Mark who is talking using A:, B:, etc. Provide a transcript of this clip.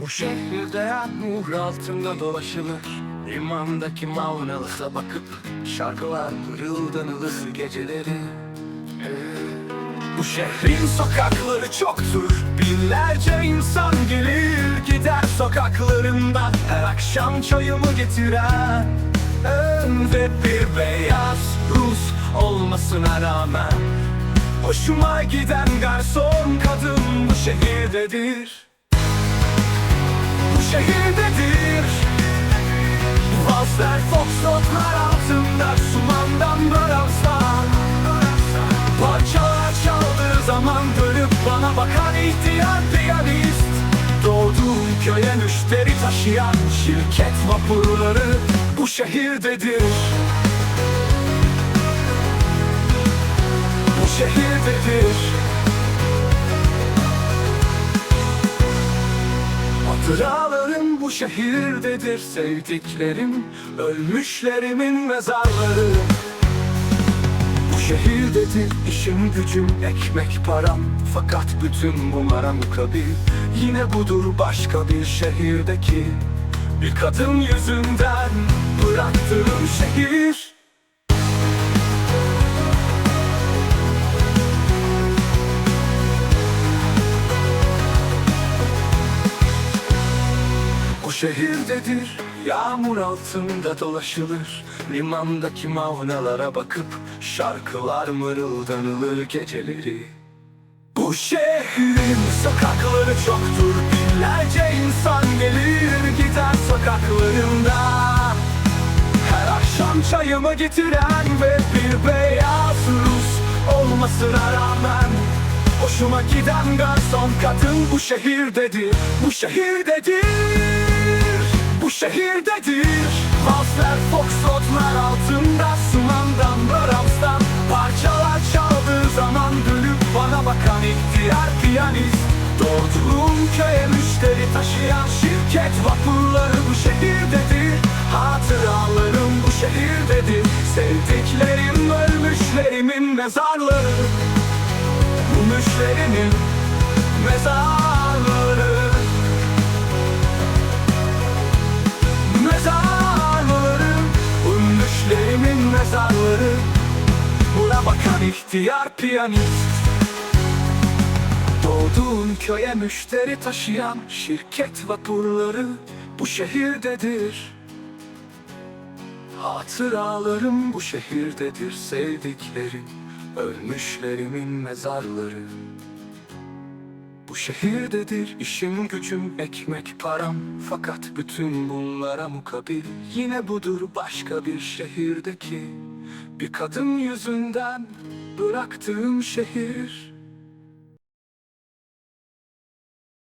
A: Bu şehirde yağmur altında dolaşılır. Limandaki mavnalısa bakıp Şarkılar mırıldanılır geceleri. Bu şehrin sokakları çoktur. Binlerce insan gelir gider sokaklarında. Her akşam çayımı getiren Ve bir beyaz Rus olmasına rağmen Hoşuma giden garson kadın bu şehirdedir bakan ihtiyar piyanist. Doğduğum köye müşteri taşıyan şirket vapurları bu şehirdedir. Bu şehirdedir. Hatıralarım bu şehirdedir. Sevdiklerim, ölmüşlerimin mezarları şehirdedir işim gücüm, ekmek param. Fakat bütün bunlara mukabil. Yine budur başka bir şehirdeki. Bir kadın yüzünden bıraktığım şehir. Bu şehirdedir Yağmur altında dolaşılır Limandaki mavnalara bakıp Şarkılar mırıldanılır geceleri. Bu şehrin sokakları çoktur Binlerce insan gelir gider sokaklarında. Her akşam çayımı getiren ve bir beyaz Rus olmasına rağmen Hoşuma giden garson kadın bu şehirdedir Bu şehirdedir Bu şehirdedir. Valsler foxtrotlar altında Sumandan Brahms'tan Parçalar çaldığı zaman dönüp bana bakan ihtiyar piyanist. Doğduğum köye müşteri taşıyan şirket vapurları bu şehirdedir. Hatıralarım bu şehirdedir. Sevdiklerim ölmüşlerimin mezarları bu müşterinin mezarları mezarları Buna bakan ihtiyar piyanist. Doğduğun köye müşteri taşıyan şirket vapurları bu şehirdedir. Hatıralarım bu şehirdedir sevdiklerim Ölmüşlerimin mezarları Bu şehirdedir işim gücüm ekmek param. Fakat bütün bunlara mukabil Yine budur başka bir şehirdeki. Bir kadın yüzünden bıraktığım şehir